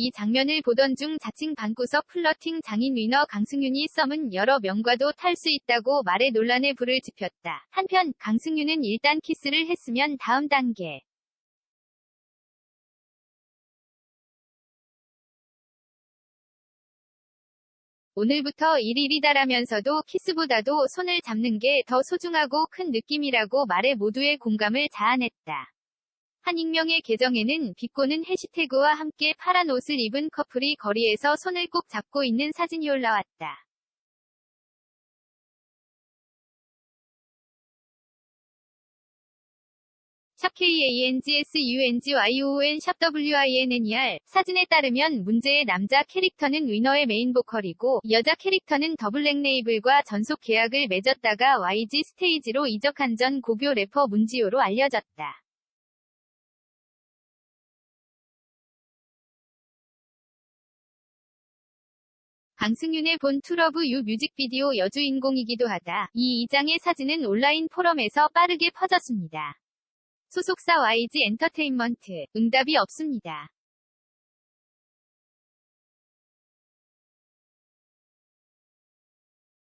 이 장면을 보던 중 자칭 방구석 플러팅 장인 위너 강승윤이 썸은 여러 명과도 탈 수 있다고 말해 논란에 불을 지폈다. 한편 강승윤은 일단 키스를 했으면 다음 단계. 오늘부터 1일이다라면서도 키스보다도 손을 잡는 게 더 소중하고 큰 느낌이라고 말해 모두의 공감을 자아냈다. 한 익명의 계정에는 비꼬는 해시태그와 함께 파란 옷을 입은 커플이 거리에서 손을 꼭 잡고 있는 사진이 올라왔다. 샵 KANGSUNGYON 샵 WINNER 사진에 따르면 문제의 남자 캐릭터는 위너의 메인 보컬이고 여자 캐릭터는 더블랙 레이블과 전속 계약을 맺었다가 YG 스테이지로 이적한 전 고교 래퍼 문지호로 알려졌다. 강승윤의 본 투러브 유 뮤직비디오 여주인공이기도 하다. 이 이장의 사진은 온라인 포럼에서 빠르게 퍼졌습니다. 소속사 YG 엔터테인먼트, 응답이 없습니다.